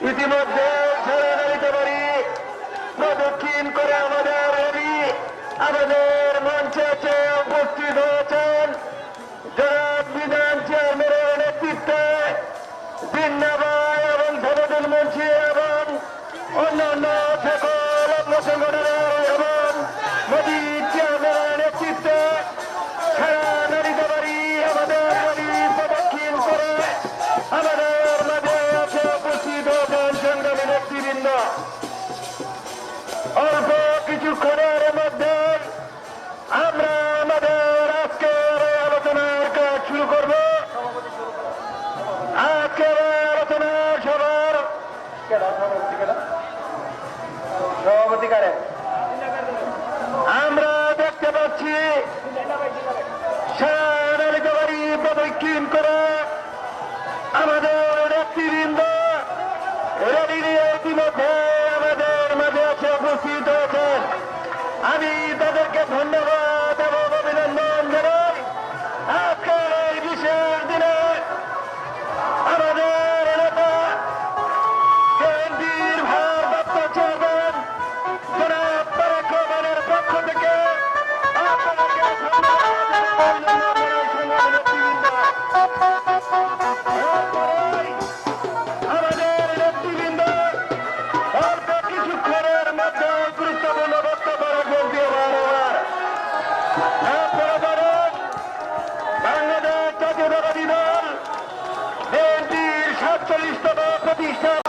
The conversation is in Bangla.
ইতিমধ্যে ছেড়ে দিতে পারি। প্রদক্ষিণ করে আমাদের রবি আমাদের মঞ্চে উপস্থিত হয়েছেন। জনাব বিধান চেয়ারম্যানের নেতৃত্বে জিন্দাবাদ এবং সমাজের মঞ্চে এবং অন্যান্য সকল অঙ্গ অল্প কিছুক্ষণের মধ্যে আমরা আমাদের আজকের আলোচনার কাজ শুরু করব। আজকের এই আলোচনার সবার সভাপতি আমরা দেখতে পাচ্ছি প্রদক্ষিণ করে আমাদের আমি তাদেরকে ধন্যবাদ সাতচল্লিশতম প্রতিষ্ঠা